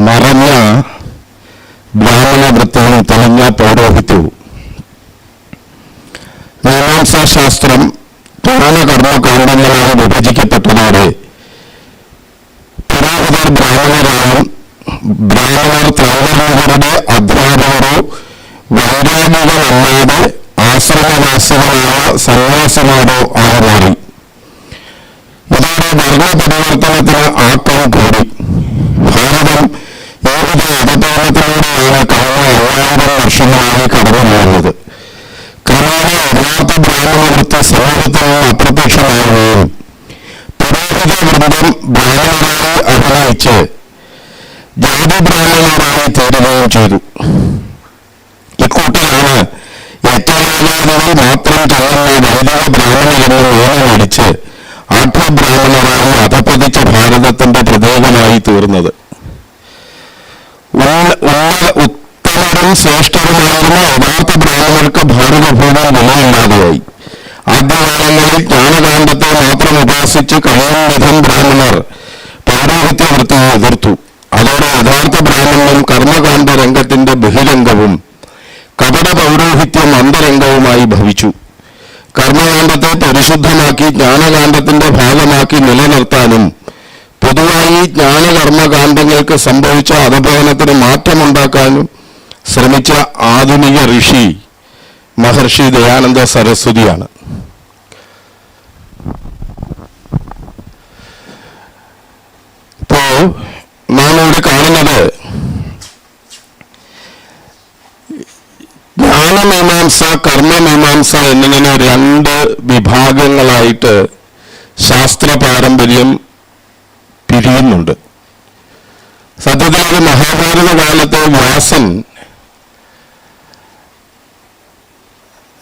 മറഞ്ഞ ബ്രാഹ്മണ വൃത്തിയും തെളിഞ്ഞ പൗരോഹിത്യവും മീമാംസാശാസ്ത്രം പുരാണകർമ്മ ഏഴായിരം വർഷങ്ങളായി കടന്നു പോകുന്നത് ക്രമേണ യഥാർത്ഥ ബ്രാഹ്മണവൃത്തി സമൂഹത്തിൽ നിന്ന് അപ്രത്യക്ഷമാകുകയും പുരോഹിത വൃന്ദം ബ്രാഹ്മണരായി അഭിനയിച്ച് ജാതി ബ്രാഹ്മണരായി തീരുകയും ചെയ്തു. ഇക്കൂട്ടരാണ് ഏറ്റവും മാത്രം ചെയ്യുന്ന വൈദിക ബ്രാഹ്മണരെന്ന് ഊന്നടിച്ച് ആത്മബ്രാഹ്മണരായി അധപ്പതിച്ച ഭാരതത്തിന്റെ പ്രതീകമായി തീർന്നത്. ഉന്ന- ഉത്തമരും ശ്രേഷ്ഠരുമായിരുന്ന യഥാർത്ഥ ബ്രാഹ്മണർക്ക് ഭാരതഭൂമി നിലയില്ലാതെയായി ആദ്യകാലങ്ങളിൽ ജ്ഞാനകാന്ഡത്തെ മാത്രം ഉപാസിച്ച് കഴിയുന്നതും ബ്രാഹ്മണർ പാരാഹിത്യ വൃത്തിയെ എതിർത്തു. അതോടെ യഥാർത്ഥ ബ്രാഹ്മണ്യം കർമ്മകാന്ഡ രംഗത്തിന്റെ ബഹിരംഗവും കപട പൗരോഹിത്യം അന്തരംഗവുമായി ഭവിച്ചു. കർമ്മകാന്ഡത്തെ പരിശുദ്ധമാക്കി ജ്ഞാനകാന്ഡത്തിന്റെ ഭാഗമാക്കി നിലനിർത്താനും പൊതുവായി ജ്ഞാനകർമ്മകാന്ഡങ്ങൾക്ക് സംഭവിച്ച അധപതനത്തിന് മാറ്റമുണ്ടാക്കാനും ശ്രമിച്ച ആധുനിക ഋഷി മഹർഷി ദയാനന്ദ സരസ്വതിയാണ്. ഇപ്പോ നാം ഇവിടെ കാണുന്നത് ജ്ഞാനമീമാംസ കർമ്മമീമാംസ എന്നിങ്ങനെ രണ്ട് വിഭാഗങ്ങളായിട്ട് ശാസ്ത്ര പാരമ്പര്യം പിരിയുന്നുണ്ട്. സത്യത്തിൽ മഹാഭാരത കാലത്തെ വ്യാസൻ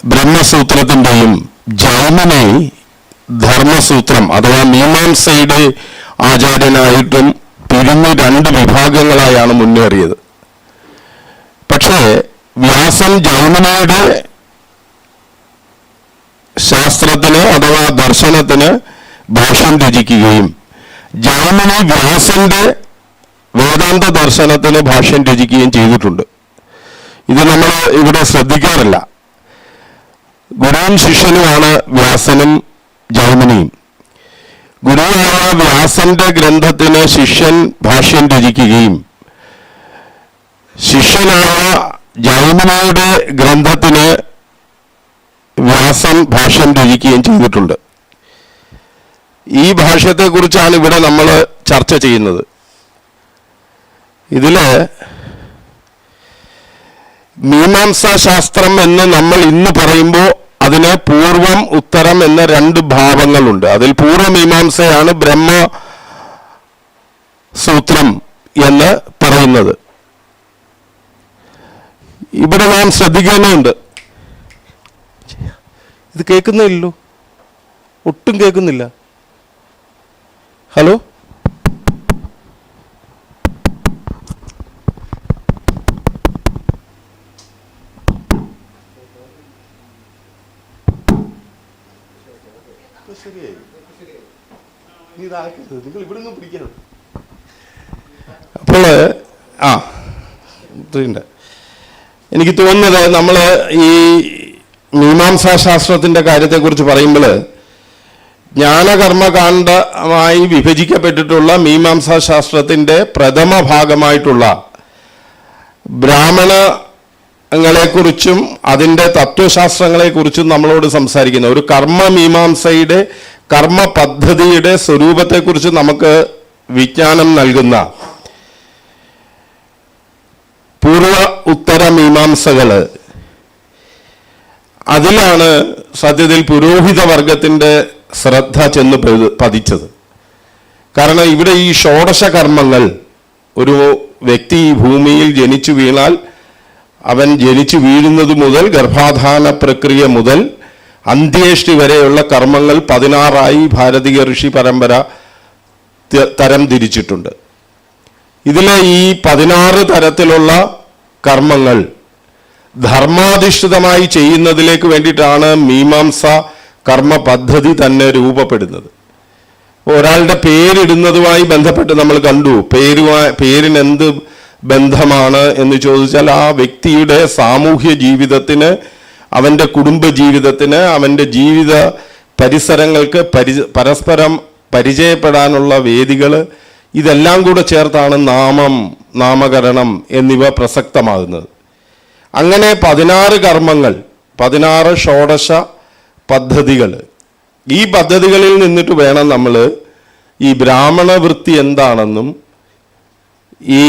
ബ്രഹ്മസൂത്രത്തിന്റെയും ജൈമിനെ ധർമ്മസൂത്രം അഥവാ മീമാംസയുടെ ആചാര്യനായിട്ടും പിരിഞ്ഞ് രണ്ട് വിഭാഗങ്ങളായാണ് മുന്നേറിയത്. പക്ഷേ വ്യാസൻ ജൈമിനയുടെ ശാസ്ത്രത്തിന് അഥവാ ദർശനത്തിന് ഭാഷ്യം രചിക്കുകയും ജൈമിനി വ്യാസന്റെ വേദാന്ത ദർശനത്തിന് ഭാഷ്യം രചിക്കുകയും ചെയ്തിട്ടുണ്ട്. ഇത് നമ്മൾ ഇവിടെ ശ്രദ്ധിക്കാറില്ല. ഗുരുവും ശിഷ്യനുമാണ് വ്യാസനും ജൈമിനിയും. ഗുരുവായ വ്യാസന്റെ ഗ്രന്ഥത്തിന് ശിഷ്യൻ ഭാഷ്യം രചിക്കുകയും ശിഷ്യനായ ജൈമിനിയുടെ ഗ്രന്ഥത്തിന് വ്യാസൻ ഭാഷ്യം രചിക്കുകയും ചെയ്തിട്ടുണ്ട്. ഈ ഭാഷ്യത്തെക്കുറിച്ചാണ് ഇവിടെ നമ്മൾ ചർച്ച ചെയ്യുന്നത്. ഇതിൽ മീമാംസാ ശാസ്ത്രം എന്ന് നമ്മൾ ഇന്ന് പറയുമ്പോൾ അതിന് പൂർവം ഉത്തരം എന്ന രണ്ട് ഭാവങ്ങളുണ്ട്. അതിൽ പൂർവമീമാംസയാണ് ബ്രഹ്മ സൂത്രം എന്ന് പറയുന്നത്. ഇവിടെ നാം ശ്രദ്ധിക്കേണ്ടതുണ്ട്. ഇത് കേൾക്കുന്നില്ലല്ലോ ഒട്ടും കേൾക്കുന്നില്ല. ഹലോ? അപ്പോൾ ആ ഉണ്ട് എനിക്ക് തോന്നുന്നത് നമ്മൾ ഈ മീമാംസാ ശാസ്ത്രത്തിന്റെ കാര്യത്തെക്കുറിച്ച് പറയുമ്പോൾ ജ്ഞാനകർമ്മകാണ്ഡമായി വിഭജിക്കപ്പെട്ടിട്ടുള്ള മീമാംസാ ശാസ്ത്രത്തിന്റെ പ്രഥമ ഭാഗമായിട്ടുള്ള ബ്രാഹ്മണങ്ങളെക്കുറിച്ചും അതിന്റെ തത്വശാസ്ത്രങ്ങളെക്കുറിച്ചും നമ്മളോട് സംസാരിക്കുന്ന ഒരു കർമ്മ മീമാംസയുടെ കർമ്മ പദ്ധതിയുടെ സ്വരൂപത്തെക്കുറിച്ച് നമുക്ക് വിജ്ഞാനം നൽകുന്ന പൂർവ ഉത്തര മീമാംസകൾ അതിലാണ് സത്യത്തിൽ പുരോഹിത വർഗത്തിന്റെ ശ്രദ്ധ ചെന്ന് പതിച്ചത്. കാരണം ഇവിടെ ഈ ഷോഡശ കർമ്മങ്ങൾ ഒരു വ്യക്തി ഈ ഭൂമിയിൽ ജനിച്ചു വീണാൽ അവൻ ജനിച്ചു വീഴുന്നത് മുതൽ ഗർഭാധാന പ്രക്രിയ മുതൽ അന്ത്യേഷ്ടി വരെയുള്ള കർമ്മങ്ങൾ പതിനാറായി ഭാരതീയ ഋഷി പരമ്പര തരം തിരിച്ചിട്ടുണ്ട്. ഇതിലെ ഈ പതിനാറ് തരത്തിലുള്ള കർമ്മങ്ങൾ ധർമാധിഷ്ഠിതമായി ചെയ്യുന്നതിലേക്ക് വേണ്ടിയിട്ടാണ് മീമാംസ കർമ്മ പദ്ധതി തന്നെ രൂപപ്പെടുന്നത്. ഒരാളുടെ പേരിടുന്നതുമായി ബന്ധപ്പെട്ട് നമ്മൾ കണ്ടു പേരുമായി പേരിനെന്ത് ബന്ധമാണ് എന്ന് ചോദിച്ചാൽ ആ വ്യക്തിയുടെ സാമൂഹ്യ ജീവിതത്തിന് അവന്റെ കുടുംബ ജീവിതത്തിന് അവന്റെ ജീവിത പരിസരങ്ങൾക്ക് പരി പരസ്പരം പരിചയപ്പെടാനുള്ള വേദികൾ ഇതെല്ലാം കൂടെ ചേർത്താണ് നാമം നാമകരണം എന്നിവ പ്രസക്തമാകുന്നത്. അങ്ങനെ പതിനാറ് കർമ്മങ്ങൾ പതിനാറ് ഷോഡശ പദ്ധതികൾ. ഈ പദ്ധതികളിൽ നിന്നിട്ട് വേണം നമ്മൾ ഈ ബ്രാഹ്മണ വൃത്തി എന്താണെന്നും ഈ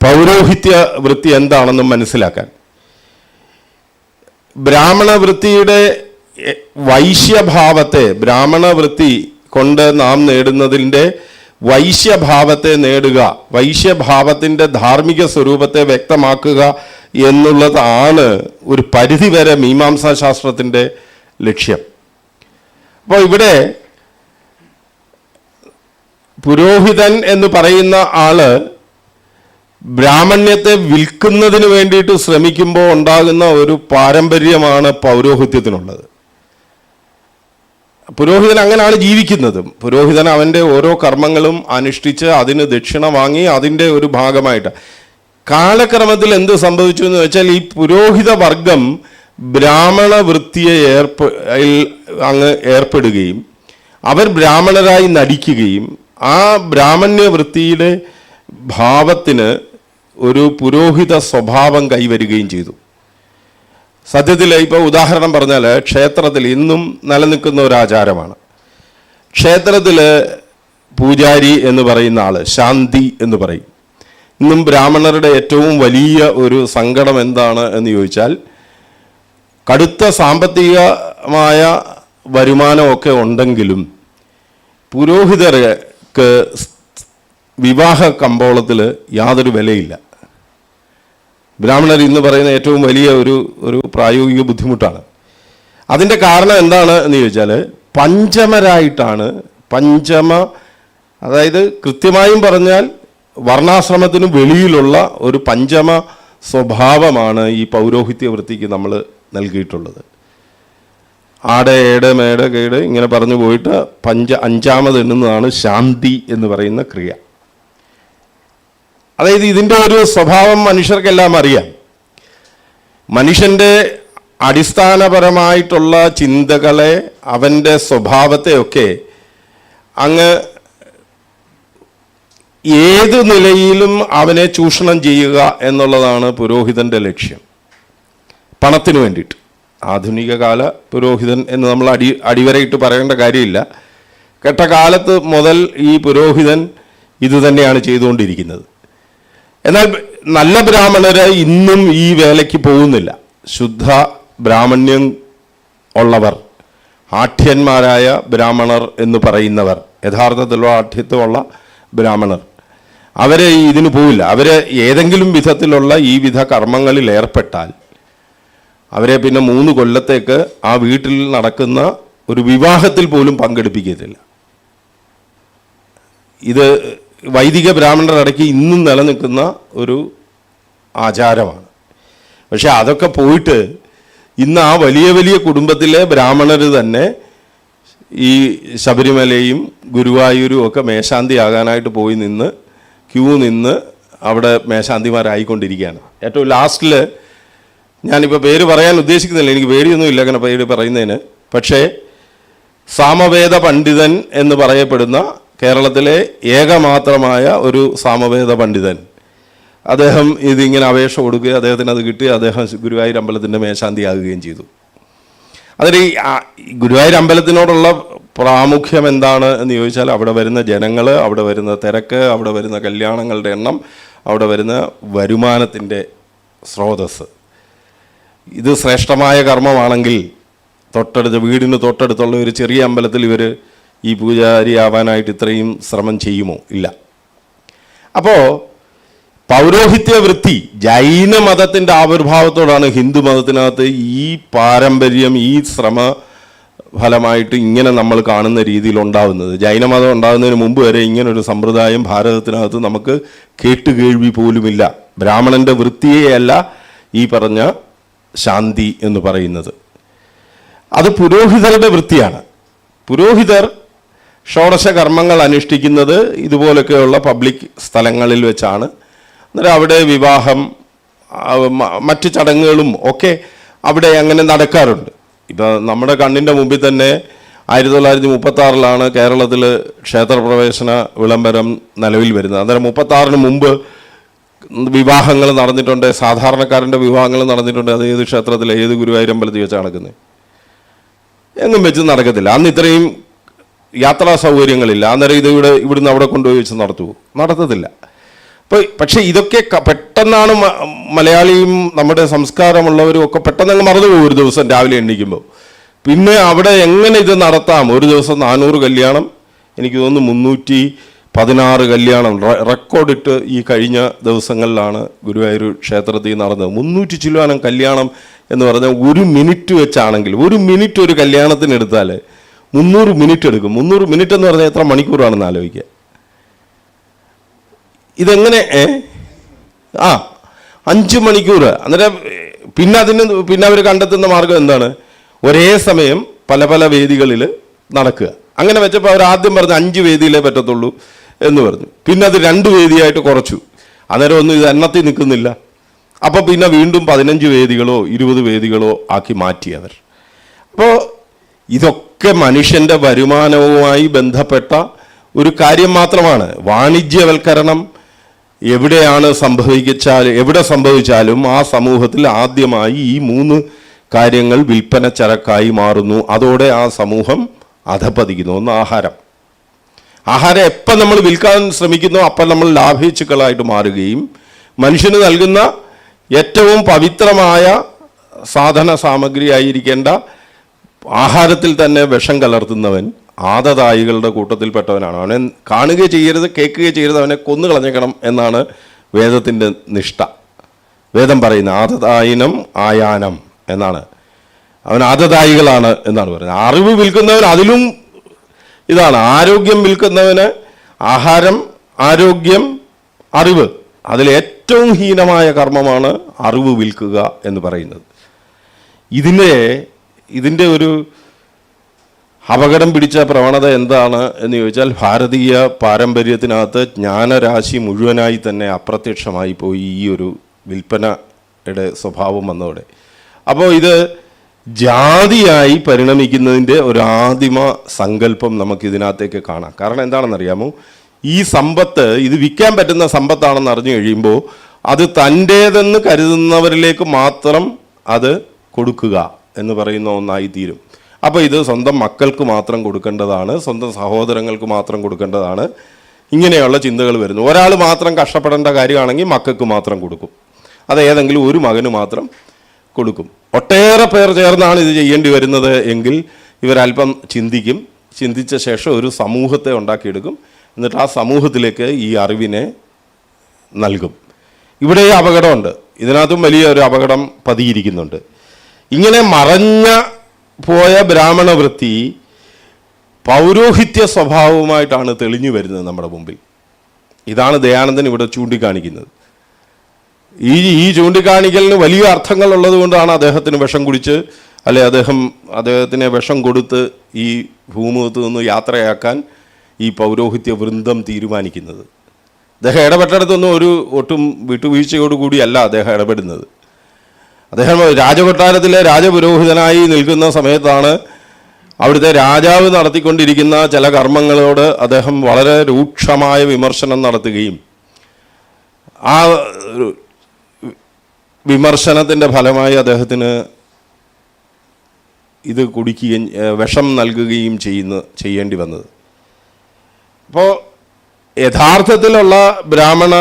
പൗരോഹിത്യ വൃത്തി എന്താണെന്നും മനസ്സിലാക്കാൻ. ബ്രാഹ്മണ വൃത്തിയുടെ വൈശ്യഭാവത്തെ ബ്രാഹ്മണ വൃത്തി കൊണ്ട് നാം നേടുന്നതിന്റെ വൈശ്യഭാവത്തെ നേടുക വൈശ്യഭാവത്തിന്റെ ധാർമ്മിക സ്വരൂപത്തെ വ്യക്തമാക്കുക എന്നുള്ളതാണ് ഒരു പരിധിവരെ മീമാംസാ ശാസ്ത്രത്തിന്റെ ലക്ഷ്യം. അപ്പോൾ ഇവിടെ പുരോഹിതൻ എന്ന് പറയുന്ന ആൾ ബ്രാഹ്മണ്യത്തെ വിൽക്കുന്നതിന് വേണ്ടിയിട്ട് ശ്രമിക്കുമ്പോൾ ഉണ്ടാകുന്ന ഒരു പാരമ്പര്യമാണ് പൗരോഹിത്യത്തിനുള്ളത്. പുരോഹിതൻ അങ്ങനെയാണ് ജീവിക്കുന്നത്. പുരോഹിതൻ അവന്റെ ഓരോ കർമ്മങ്ങളും അനുഷ്ഠിച്ച് അതിന് ദക്ഷിണ വാങ്ങി അതിന്റെ ഒരു ഭാഗമായിട്ട്. കാലക്രമത്തിൽ എന്ത് സംഭവിച്ചു എന്ന് വെച്ചാൽ ഈ പുരോഹിത വർഗം ബ്രാഹ്മണ വൃത്തിയെ ഏർപ്പ അങ്ങ് ഏർപ്പെടുകയും അവർ ബ്രാഹ്മണരായി നടിക്കുകയും ആ ബ്രാഹ്മണ്യ വൃത്തിയുടെ ഭാവത്തിന് ഒരു പുരോഹിത സ്വഭാവം കൈവരികയും ചെയ്തു. സത്യത്തിൽ ഇപ്പോൾ ഉദാഹരണം പറഞ്ഞാൽ ക്ഷേത്രത്തിൽ ഇന്നും നിലനിൽക്കുന്ന ഒരു ആചാരമാണ്. ക്ഷേത്രത്തിൽ പൂജാരി എന്ന് പറയുന്ന ആൾ ശാന്തി എന്ന് പറയും. ഇന്നും ബ്രാഹ്മണരുടെ ഏറ്റവും വലിയ ഒരു സങ്കടം എന്താണ് എന്ന് ചോദിച്ചാൽ കടുത്ത സാമ്പത്തികമായ വരുമാനമൊക്കെ ഉണ്ടെങ്കിലും പുരോഹിതർക്ക് വിവാഹ കമ്പോളത്തിൽ യാതൊരു വിലയില്ല. ബ്രാഹ്മണർ ഇന്ന് പറയുന്ന ഏറ്റവും വലിയ ഒരു ഒരു പ്രായോഗിക ബുദ്ധിമുട്ടാണ്. അതിന്റെ കാരണം എന്താണ് എന്ന് ചോദിച്ചാൽ പഞ്ചമരായിട്ടാണ് പഞ്ചമ അതായത് കൃത്യമായും പറഞ്ഞാൽ വർണാശ്രമത്തിന് വെളിയിലുള്ള ഒരു പഞ്ചമ സ്വഭാവമാണ് ഈ പൗരോഹിത്യ വൃത്തിക്ക് നമ്മൾ നൽകിയിട്ടുള്ളത്. ആടെ ഏട് മേട് കേട് ഇങ്ങനെ പറഞ്ഞു പോയിട്ട് പഞ്ച അഞ്ചാമത് എണ്ണുന്നതാണ് ശാന്തി എന്ന് പറയുന്ന ക്രിയ. അതായത് ഇതിന്റെ ഒരു സ്വഭാവം മനുഷ്യർക്കെല്ലാം അറിയാം. മനുഷ്യന്റെ അടിസ്ഥാനപരമായിട്ടുള്ള ചിന്തകളെ അവന്റെ സ്വഭാവത്തെയൊക്കെ അങ്ങ് ഏത് നിലയിലും അവനെ ചൂഷണം ചെയ്യുക എന്നുള്ളതാണ് പുരോഹിതന്റെ ലക്ഷ്യം. പണത്തിന് വേണ്ടിയിട്ട്. ആധുനിക കാല പുരോഹിതൻ എന്ന് നമ്മൾ അടി അടിവരയിട്ട് പറയേണ്ട കാര്യമില്ല. കെട്ട കാലത്ത് മുതൽ ഈ പുരോഹിതൻ ഇതുതന്നെയാണ് ചെയ്തുകൊണ്ടിരിക്കുന്നത്. എന്നാൽ നല്ല ബ്രാഹ്മണര് ഇന്നും ഈ വേലയ്ക്ക് പോകുന്നില്ല. ശുദ്ധ ബ്രാഹ്മണ്യം ഉള്ളവർ ആഠ്യന്മാരായ ബ്രാഹ്മണർ എന്ന് പറയുന്നവർ യഥാർത്ഥത്തിലുള്ള ആഠ്യത്വമുള്ള ബ്രാഹ്മണർ അവരെ ഇതിന് പോവില്ല. അവർ ഏതെങ്കിലും വിധത്തിലുള്ള ഈ വിധ കർമ്മങ്ങളിൽ ഏർപ്പെട്ടാൽ അവരെ പിന്നെ മൂന്ന് കൊല്ലത്തേക്ക് ആ വീട്ടിൽ നടക്കുന്ന ഒരു വിവാഹത്തിൽ പോലും പങ്കെടുപ്പിക്കത്തില്ല. ഇത് വൈദിക ബ്രാഹ്മണർ ഇടയ്ക്ക് ഇന്നും നിലനിൽക്കുന്ന ഒരു ആചാരമാണ്. പക്ഷേ അതൊക്കെ പോയിട്ട് ഇന്ന് ആ വലിയ വലിയ കുടുംബത്തിലെ ബ്രാഹ്മണർ തന്നെ ഈ ശബരിമലയും ഗുരുവായൂരും ഒക്കെ മേശാന്തി ആകാനായിട്ട് പോയി നിന്ന് ക്യൂ നിന്ന് അവിടെ മേശാന്തിമാരായിക്കൊണ്ടിരിക്കുകയാണ്. ഏറ്റവും ലാസ്റ്റിൽ ഞാനിപ്പോൾ പേര് പറയാൻ ഉദ്ദേശിക്കുന്നില്ല. എനിക്ക് പേടിയൊന്നുമില്ല അങ്ങനെ പേര് പറയുന്നതിന്. പക്ഷേ സാമവേദ പണ്ഡിതൻ എന്ന് പറയപ്പെടുന്ന കേരളത്തിലെ ഏകമാത്രമായ ഒരു സാമവേദ പണ്ഡിതൻ. അദ്ദേഹം ഇതിങ്ങനെ അപേക്ഷ കൊടുക്കുകയും അദ്ദേഹത്തിന് അത് കിട്ടി അദ്ദേഹം ഗുരുവായൂർ അമ്പലത്തിന്റെ മേശാന്തിയാകുകയും ചെയ്തു. അതിൽ ഈ ഗുരുവായൂർ അമ്പലത്തിനോടുള്ള പ്രാമുഖ്യം എന്താണ് എന്ന് ചോദിച്ചാൽ അവിടെ വരുന്ന ജനങ്ങൾ അവിടെ വരുന്ന തിരക്ക് അവിടെ വരുന്ന കല്യാണങ്ങളുടെ എണ്ണം അവിടെ വരുന്ന വരുമാനത്തിന്റെ സ്രോതസ് ഇത് ശ്രേഷ്ഠമായ കർമ്മമാണെങ്കിൽ തൊട്ടടുത്ത് വീടിന് തൊട്ടടുത്തുള്ള ഒരു ചെറിയ അമ്പലത്തിൽ ഇവർ ഈ പൂജാരി ആവാനായിട്ട് ഇത്രയും ശ്രമം ചെയ്യുമോ? ഇല്ല. അപ്പോൾ പൗരോഹിത്യ വൃത്തി ജൈന മതത്തിന്റെ ആവിർഭാവത്തോടാണ് ഹിന്ദു മതത്തിനകത്ത് ഈ പാരമ്പര്യം ഈ ശ്രമ ഫലമായിട്ട് ഇങ്ങനെ നമ്മൾ കാണുന്ന രീതിയിൽ ഉണ്ടാവുന്നത്. ജൈനമതം ഉണ്ടാകുന്നതിന് മുമ്പ് വരെ ഇങ്ങനെ ഒരു സമ്പ്രദായം ഭാരതത്തിനകത്ത് നമുക്ക് കേട്ടുകേൾവി പോലുമില്ല. ബ്രാഹ്മണന്റെ വൃത്തിയെയല്ല ഈ പറഞ്ഞ ശാന്തി എന്ന് പറയുന്നത്. അത് പുരോഹിതരുടെ വൃത്തിയാണ്. പുരോഹിതർ ഷോഡശ കർമ്മങ്ങൾ അനുഷ്ഠിക്കുന്നത് ഇതുപോലൊക്കെയുള്ള പബ്ലിക് സ്ഥലങ്ങളിൽ വെച്ചാണ്. അന്നേരം അവിടെ വിവാഹം മറ്റ് ചടങ്ങുകളും ഒക്കെ അവിടെ അങ്ങനെ നടക്കാറുണ്ട്. ഇപ്പം നമ്മുടെ കണ്ണിന്റെ മുമ്പിൽ തന്നെ ആയിരത്തി തൊള്ളായിരത്തി മുപ്പത്തി ആറിലാണ് കേരളത്തിൽ ക്ഷേത്രപ്രവേശന വിളംബരം നിലവിൽ വരുന്നത്. അന്നേരം മുപ്പത്താറിന് മുമ്പ് വിവാഹങ്ങൾ നടന്നിട്ടുണ്ട്. സാധാരണക്കാരന്റെ വിവാഹങ്ങൾ നടന്നിട്ടുണ്ട്. അത് ഏത് ക്ഷേത്രത്തിൽ ഏത് ഗുരുവായൂരമ്പലത്തിൽ വെച്ച് നടക്കുന്നത് എങ്ങും വെച്ച് നടക്കത്തില്ല. അന്ന് ഇത്രയും യാത്രാ സൗകര്യങ്ങളില്ല. അന്നേരം ഇത് ഇവിടെ ഇവിടുന്ന് അവിടെ കൊണ്ടുപോയി വെച്ച് നടത്തുമോ നടത്തത്തില്ല. അപ്പോൾ പക്ഷേ ഇതൊക്കെ പെട്ടെന്നാണ് മലയാളിയും നമ്മുടെ സംസ്കാരമുള്ളവരും ഒക്കെ പെട്ടെന്ന് അങ്ങ് മറന്നു പോകും ഒരു ദിവസം രാവിലെ എണ്ണിക്കുമ്പോൾ പിന്നെ അവിടെ എങ്ങനെ ഇത് നടത്താം? ഒരു ദിവസം നാനൂറ് കല്യാണം. എനിക്ക് തോന്നുന്നു മുന്നൂറ്റി പതിനാറ് കല്യാണം. റെക്കോർഡിട്ട് ഈ കഴിഞ്ഞ ദിവസങ്ങളിലാണ് ഗുരുവായൂർ ക്ഷേത്രത്തിൽ നടന്നത്. മുന്നൂറ്റി ചില്ലുവാനം കല്യാണം എന്ന് പറഞ്ഞാൽ ഒരു മിനിറ്റ് വെച്ചാണെങ്കിൽ ഒരു മിനിറ്റ് ഒരു കല്യാണത്തിന് എടുത്താൽ മുന്നൂറ് മിനിറ്റ് എടുക്കും. മുന്നൂറ് മിനിറ്റ് എന്ന് പറഞ്ഞാൽ എത്ര മണിക്കൂറാണെന്ന് ആലോചിക്കുക. ഇതെങ്ങനെ ആ അഞ്ച് മണിക്കൂർ അന്നേരം പിന്നെ അതിന് പിന്നെ അവർ കണ്ടെത്തുന്ന മാർഗം എന്താണ്? ഒരേ സമയം പല പല വേദികളിൽ നടക്കുക. അങ്ങനെ വെച്ചപ്പോൾ അവർ ആദ്യം പറഞ്ഞ് അഞ്ച് വേദിയിലേ പറ്റത്തുള്ളൂ എന്ന് പറഞ്ഞു. പിന്നെ അത് രണ്ട് വേദിയായിട്ട് കുറച്ചു. അന്നേരം ഒന്നും ഇത് എണ്ണത്തിൽ നിൽക്കുന്നില്ല. അപ്പോൾ പിന്നെ വീണ്ടും പതിനഞ്ച് വേദികളോ ഇരുപത് വേദികളോ ആക്കി മാറ്റി അവർ. അപ്പോൾ ഇതൊക്കെ മനുഷ്യന്റെ വരുമാനവുമായി ബന്ധപ്പെട്ട ഒരു കാര്യം മാത്രമാണ്. വാണിജ്യവൽക്കരണം എവിടെയാണ് സംഭവിച്ചാൽ എവിടെ സംഭവിച്ചാലും ആ സമൂഹത്തിൽ ആദ്യമായി ഈ മൂന്ന് കാര്യങ്ങൾ വിൽപ്പന ചരക്കായി മാറുന്നു. അതോടെ ആ സമൂഹം അധപ്പതിക്കുന്നു ഒന്ന് ആഹാരം. ആഹാരം എപ്പം നമ്മൾ വിൽക്കാൻ ശ്രമിക്കുന്നു അപ്പം നമ്മൾ ലാഭേച്ഛുക്കളായിട്ട് മാറുകയും മനുഷ്യന് നൽകുന്ന ഏറ്റവും പവിത്രമായ സാധന സാമഗ്രിയായിരിക്കേണ്ട ആഹാരത്തിൽ തന്നെ വിഷം കലർത്തുന്നവൻ ആദതായികളുടെ കൂട്ടത്തിൽപ്പെട്ടവനാണ്. അവനെ കാണുക ചെയ്യരുത് കേൾക്കുക ചെയ്യരുത് അവനെ കൊന്നു കളഞ്ഞേക്കണം എന്നാണ് വേദത്തിന്റെ നിഷ്ഠ. വേദം പറയുന്നത് ആദതായിനം ആയാനം എന്നാണ്. അവൻ ആദതായികളാണ് എന്നാണ് പറയുന്നത്. അറിവ് വിൽക്കുന്നവൻ അതിലും ഇതാണ്. ആരോഗ്യം വിൽക്കുന്നവന് ആഹാരം ആരോഗ്യം അറിവ് അതിലേറ്റവും ഹീനമായ കർമ്മമാണ് അറിവ് വിൽക്കുക എന്ന് പറയുന്നത്. ഇതിന്റെ ഇതിന്റെ ഒരു അപകടം പിടിച്ച പ്രവണത എന്താണ് എന്ന് ചോദിച്ചാൽ ഭാരതീയ പാരമ്പര്യത്തിനകത്ത് ജ്ഞാനരാശി മുഴുവനായി തന്നെ അപ്രത്യക്ഷമായി പോയി ഈ ഒരു വിൽപ്പനയുടെ സ്വഭാവം വന്നതോടെ. അപ്പോൾ ഇത് ജാതിയായി പരിണമിക്കുന്നതിന്റെ ഒരു ആദിമ സങ്കല്പം നമുക്ക് ഇതിനകത്തേക്ക് കാണാം. കാരണം എന്താണെന്നറിയാമോ? ഈ സമ്പത്ത് ഇത് വിൽക്കാൻ പറ്റുന്ന സമ്പത്താണെന്ന് അറിഞ്ഞു കഴിയുമ്പോൾ അത് തന്റേതെന്ന് കരുതുന്നവരിലേക്ക് മാത്രം അത് കൊടുക്കുക. എന്ന് പറയുന്ന ഒന്നായി തീരും അപ്പോൾ ഇത് സ്വന്തം മക്കൾക്ക് മാത്രം കൊടുക്കേണ്ടതാണ് സ്വന്തം സഹോദരങ്ങൾക്ക് മാത്രം കൊടുക്കേണ്ടതാണ്. ഇങ്ങനെയുള്ള ചിന്തകൾ വരുന്നു. ഒരാൾ മാത്രം കഷ്ടപ്പെടേണ്ട കാര്യമാണെങ്കിൽ മക്കൾക്ക് മാത്രം കൊടുക്കും. അത് ഏതെങ്കിലും ഒരു മകന് മാത്രം കൊടുക്കും. ഒട്ടേറെ പേർ ചേർന്നാണ് ഇത് ചെയ്യേണ്ടി വരുന്നത് എങ്കിൽ ഇവരല്പം ചിന്തിക്കും. ചിന്തിച്ച ശേഷം ഒരു സമൂഹത്തെ ഉണ്ടാക്കിയെടുക്കും. എന്നിട്ട് ആ സമൂഹത്തിലേക്ക് ഈ അറിവിനെ നൽകും. ഇവിടെ അപകടമുണ്ട്. ഇതിനകത്തും വലിയ ഒരു അപകടം പതിയിരിക്കുന്നുണ്ട്. ഇങ്ങനെ മറഞ്ഞ പോയ ബ്രാഹ്മണ വൃത്തി പൗരോഹിത്യ സ്വഭാവവുമായിട്ടാണ് തെളിഞ്ഞു വരുന്നത് നമ്മുടെ മുമ്പിൽ. ഇതാണ് ദയാനന്ദൻ ഇവിടെ ചൂണ്ടിക്കാണിക്കുന്നത്. ഈ ഈ ചൂണ്ടിക്കാണിക്കലിന് വലിയ അർത്ഥങ്ങൾ ഉള്ളതുകൊണ്ടാണ് അദ്ദേഹത്തിന് വിഷം കുടിച്ച് അല്ലെ അദ്ദേഹം അദ്ദേഹത്തിനെ വിഷം കൊടുത്ത് ഈ ഭൂമുഖത്ത് നിന്ന് യാത്രയാക്കാൻ ഈ പൗരോഹിത്യ വൃന്ദം തീരുമാനിക്കുന്നത്. അദ്ദേഹം ഇടപെട്ടിടത്തൊന്നും ഒരു ഒട്ടും വിട്ടുവീഴ്ചയോടുകൂടിയല്ല അദ്ദേഹം ഇടപെടുന്നത്. അദ്ദേഹം രാജകൊട്ടാരത്തിലെ രാജപുരോഹിതനായി നിൽക്കുന്ന സമയത്താണ് അവിടുത്തെ രാജാവ് നടത്തിക്കൊണ്ടിരിക്കുന്ന ചില കർമ്മങ്ങളോട് അദ്ദേഹം വളരെ രൂക്ഷമായ വിമർശനം നടത്തുകയും ആ വിമർശനത്തിന്റെ ഫലമായി അദ്ദേഹത്തിന് ഇത് കുടിക്കുകയും വിഷം നൽകുകയും ചെയ്യുന്ന ചെയ്യേണ്ടി വന്നത്. അപ്പോൾ യഥാർത്ഥത്തിലുള്ള ബ്രാഹ്മണ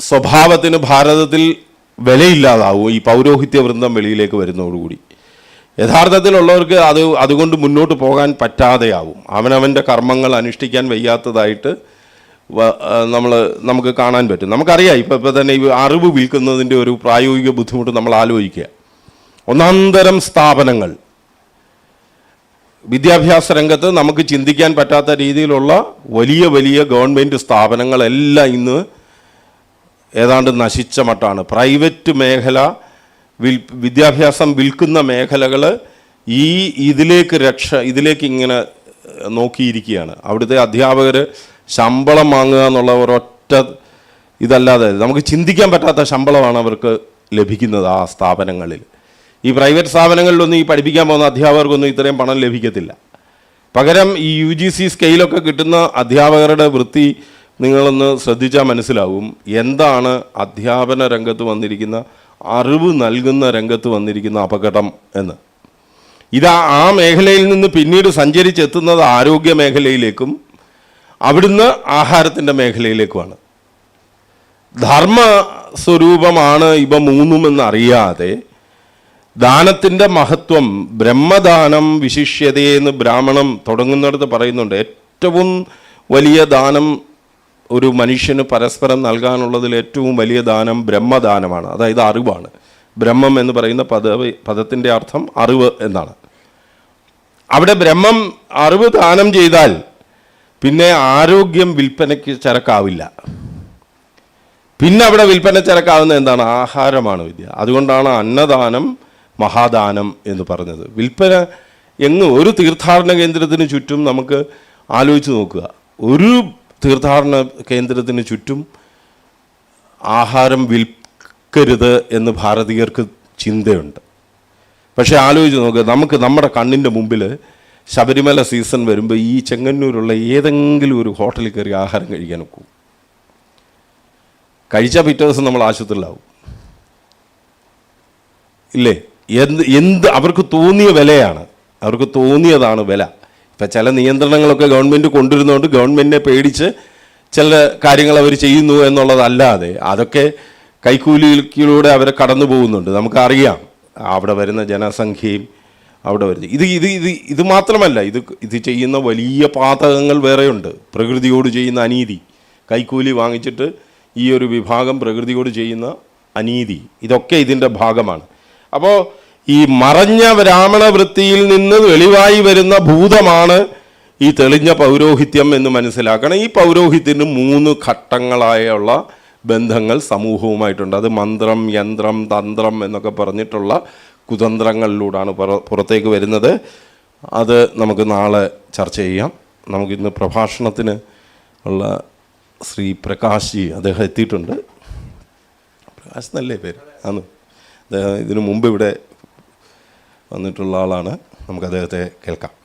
സ്വഭാവത്തിന് ഭാരതത്തിൽ വിലയില്ലാതാവും ഈ പൗരോഹിത്യ വൃന്ദം വെളിയിലേക്ക് വരുന്നതോടുകൂടി. യഥാർത്ഥത്തിലുള്ളവർക്ക് അത് അതുകൊണ്ട് മുന്നോട്ട് പോകാൻ പറ്റാതെയാവും. അവനവന്റെ കർമ്മങ്ങൾ അനുഷ്ഠിക്കാൻ വയ്യാത്തതായിട്ട് നമ്മൾ നമുക്ക് കാണാൻ പറ്റും. നമുക്കറിയാം ഇപ്പോൾ ഇപ്പോൾ തന്നെ ഈ അറിവ് വിൽക്കുന്നതിന്റെ ഒരു പ്രായോഗിക ബുദ്ധിമുട്ട് നമ്മൾ ആലോചിക്കുക. ഒന്നാന്തരം സ്ഥാപനങ്ങൾ. വിദ്യാഭ്യാസ രംഗത്ത് നമുക്ക് ചിന്തിക്കാൻ പറ്റാത്ത രീതിയിലുള്ള വലിയ വലിയ ഗവൺമെന്റ് സ്ഥാപനങ്ങളെല്ലാം ഇന്ന് ഏതാണ്ട് നശിച്ച മട്ടാണ്. പ്രൈവറ്റ് മേഖല വിൽ വിദ്യാഭ്യാസം വിൽക്കുന്ന മേഖലകൾ ഈ ഇതിലേക്ക് രക്ഷ ഇതിലേക്ക് ഇങ്ങനെ നോക്കിയിരിക്കുകയാണ്. അവിടുത്തെ അധ്യാപകർ ശമ്പളം വാങ്ങുക എന്നുള്ള ഒരൊറ്റ ഇതല്ലാതെ നമുക്ക് ചിന്തിക്കാൻ പറ്റാത്ത ശമ്പളമാണ് അവർക്ക് ലഭിക്കുന്നത് ആ സ്ഥാപനങ്ങളിൽ. ഈ പ്രൈവറ്റ് സ്ഥാപനങ്ങളിലൊന്നും ഈ പഠിപ്പിക്കാൻ പോകുന്ന അധ്യാപകർക്കൊന്നും ഇത്രയും പണം ലഭിക്കത്തില്ല. പകരം ഈ യു ജി സി സ്കെയിലൊക്കെ കിട്ടുന്ന അധ്യാപകരുടെ വൃത്തി നിങ്ങളൊന്ന് ശ്രദ്ധിച്ചാൽ മനസ്സിലാവും എന്താണ് അധ്യാപന രംഗത്ത് വന്നിരിക്കുന്ന അറിവ് നൽകുന്ന രംഗത്ത് വന്നിരിക്കുന്ന അപകടം എന്ന്. ഇതാ ആ മേഖലയിൽ നിന്ന് പിന്നീട് സഞ്ചരിച്ചെത്തുന്നത് ആരോഗ്യ മേഖലയിലേക്കും അവിടുന്ന് ആഹാരത്തിന്റെ മേഖലയിലേക്കുമാണ്. ധർമ്മ സ്വരൂപമാണ് ഇവ മൂന്നുമെന്ന് അറിയാതെ ദാനത്തിന്റെ മഹത്വം ബ്രഹ്മദാനം വിശിഷ്യതയെന്ന് ബ്രാഹ്മണം തുടങ്ങുന്നിടത്ത് പറയുന്നുണ്ട്. ഏറ്റവും വലിയ ദാനം ഒരു മനുഷ്യന് പരസ്പരം നൽകാനുള്ളതിൽ ഏറ്റവും വലിയ ദാനം ബ്രഹ്മദാനമാണ്. അതായത് അറിവാണ്. ബ്രഹ്മം എന്ന് പറയുന്ന പദ പദത്തിന്റെ അർത്ഥം അറിവ് എന്നാണ്. അവിടെ ബ്രഹ്മം അറിവ് ദാനം ചെയ്താൽ പിന്നെ ആരോഗ്യം വിൽപ്പനയ്ക്ക് ചരക്കാവില്ല. പിന്നെ അവിടെ വിൽപ്പന ചരക്കാവുന്ന എന്താണ്? ആഹാരമാണ് വിദ്യ. അതുകൊണ്ടാണ് അന്നദാനം മഹാദാനം എന്ന് പറഞ്ഞത്. വിൽപ്പന എങ്ങ് ഒരു തീർത്ഥാടന കേന്ദ്രത്തിന് ചുറ്റും നമുക്ക് ആലോചിച്ച് നോക്കുക. ഒരു തീർത്ഥാടന കേന്ദ്രത്തിന് ചുറ്റും ആഹാരം വിൽക്കരുത് എന്ന് ഭാരതീയർക്ക് ചിന്തയുണ്ട്. പക്ഷേ ആലോചിച്ച് നോക്കുക നമുക്ക് നമ്മുടെ കണ്ണിന്റെ മുമ്പിൽ ശബരിമല സീസൺ വരുമ്പോൾ ഈ ചെങ്ങന്നൂരുള്ള ഏതെങ്കിലും ഒരു ഹോട്ടലിൽ കയറി ആഹാരം കഴിക്കാൻ ഒക്കും. കഴിച്ചാൽ പിറ്റേ ദിവസം നമ്മൾ ആശുപത്രിയിലാവും. ഇല്ലേ? എന്ത് എന്ത് അവർക്ക് തോന്നിയ വിലയാണ്. അവർക്ക് തോന്നിയതാണ് വില. ഇപ്പം ചില നിയന്ത്രണങ്ങളൊക്കെ ഗവൺമെന്റ് കൊണ്ടുവരുന്നതുകൊണ്ട് ഗവൺമെന്റിനെ പേടിച്ച് ചില കാര്യങ്ങൾ അവർ ചെയ്യുന്നു എന്നുള്ളതല്ലാതെ അതൊക്കെ കൈക്കൂലിയിലൂടെ അവരെ കടന്നു പോകുന്നുണ്ട്. നമുക്കറിയാം. അവിടെ വരുന്ന ജനസംഖ്യയും അവിടെ വരുന്നത് ഇത് ഇത് ഇത് ഇത് മാത്രമല്ല ഇത് ഇത് ചെയ്യുന്ന വലിയ പാതകങ്ങൾ വേറെയുണ്ട്. പ്രകൃതിയോട് ചെയ്യുന്ന അനീതി. കൈക്കൂലി വാങ്ങിച്ചിട്ട് ഈ ഒരു വിഭാഗം പ്രകൃതിയോട് ചെയ്യുന്ന അനീതി. ഇതൊക്കെ ഇതിന്റെ ഭാഗമാണ്. അപ്പോൾ ഈ മറഞ്ഞ ബ്രാഹ്മണ വൃത്തിയിൽ നിന്ന് വെളിവായി വരുന്ന ഭൂതമാണ് ഈ തെളിഞ്ഞ പൗരോഹിത്യം എന്ന് മനസ്സിലാക്കണം. ഈ പൗരോഹിത്യത്തിന് മൂന്ന് ഘട്ടങ്ങളായുള്ള ബന്ധങ്ങൾ സമൂഹവുമായിട്ടുണ്ട്. അത് മന്ത്രം യന്ത്രം തന്ത്രം എന്നൊക്കെ പറഞ്ഞിട്ടുള്ള കുതന്ത്രങ്ങളിലൂടെയാണ് പുറ- പുറത്തേക്ക് വരുന്നത്. അത് നമുക്ക് നാളെ ചർച്ച ചെയ്യാം. നമുക്കിന്ന് പ്രഭാഷണത്തിന് ഉള്ള ശ്രീ പ്രകാശ് അദ്ദേഹം എത്തിയിട്ടുണ്ട്. പ്രകാശ് എന്നല്ലേ പേര്? ആണ് അദ്ദേഹം ഇതിനു മുമ്പ് ഇവിടെ വന്നിട്ടുള്ള ആളാണ്. നമുക്ക് അദ്ദേഹത്തെ കേൾക്കാം.